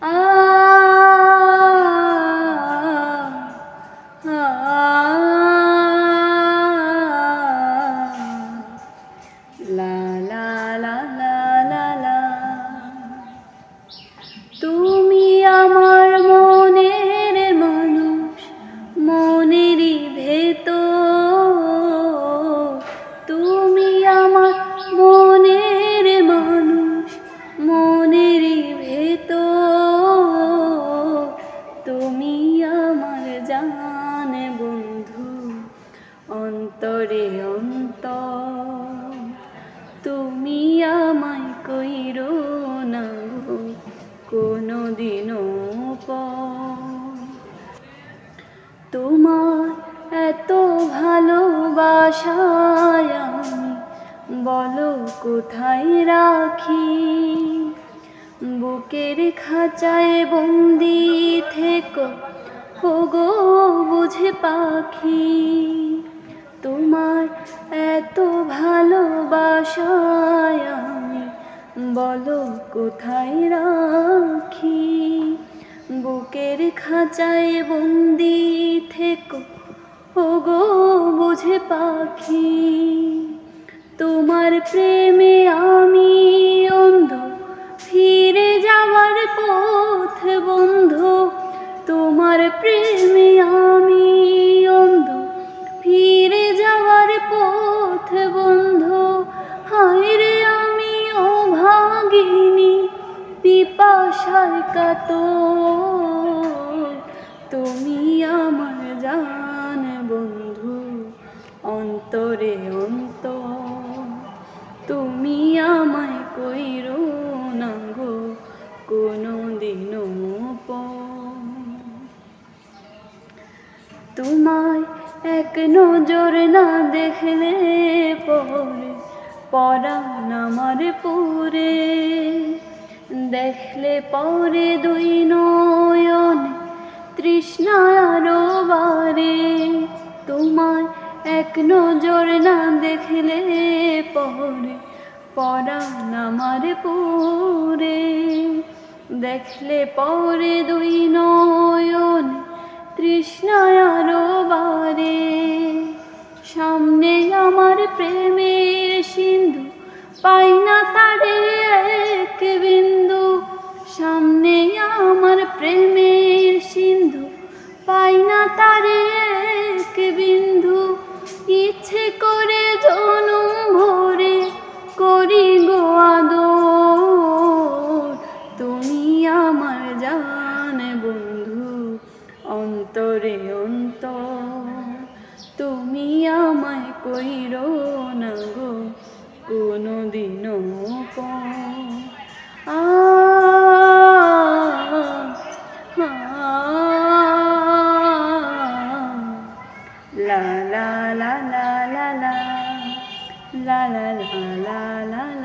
Ah. দিনও তোমার এত ভালোবাসায় বলো কোথায় রাখি? বুকের খাঁচায় বন্দি থেকো, ওগো বুঝে পাখি। তোমার এত ভালোবাসায় বলো, কোথায় রাখি? বুকের খাঁচায় বন্দি থেকো। ওগো, বুঝে পাখি, তোমার প্রেমে আমি অন্ধ। ফিরে যাওয়ার পথ বন্ধ। তোমার প্রেমে আমি অন্ধ। ফিরে যাওয়ার পথ বন্ধ। পিপাসায় কাতর। তুমি আমার জান বন্ধু, অন্তরে অন্তর। তুমি আমায় কইরো না গো কোনো দিনও পর। তোমায় এক নজর না দেখলে পরে, পরাণ আমার পুরে। দেখলে পরে দুই নয়ন তৃষ্ণা আরও বারে। তোমায় এক নজর না দেখলে পরে, পরাণ আমার পুরে। দেখলে পরে দুই নয়ন তৃষ্ণায় আরও বারে। সামনে আমার প্রেমের সিন্ধু পাই না তারে এক বিন্দু। সামনে আমার প্রেমের সিন্ধু। পাই না তারে এক বিন্দু। ইচ্ছে করে জনম ভরে করি গো তুমি আমার জান বন্ধু, অন্তরে অন্তর। তুমি আমায় কইরো না গো। কোনো পর আ লা লা লা লা লা লা লা লা লা লা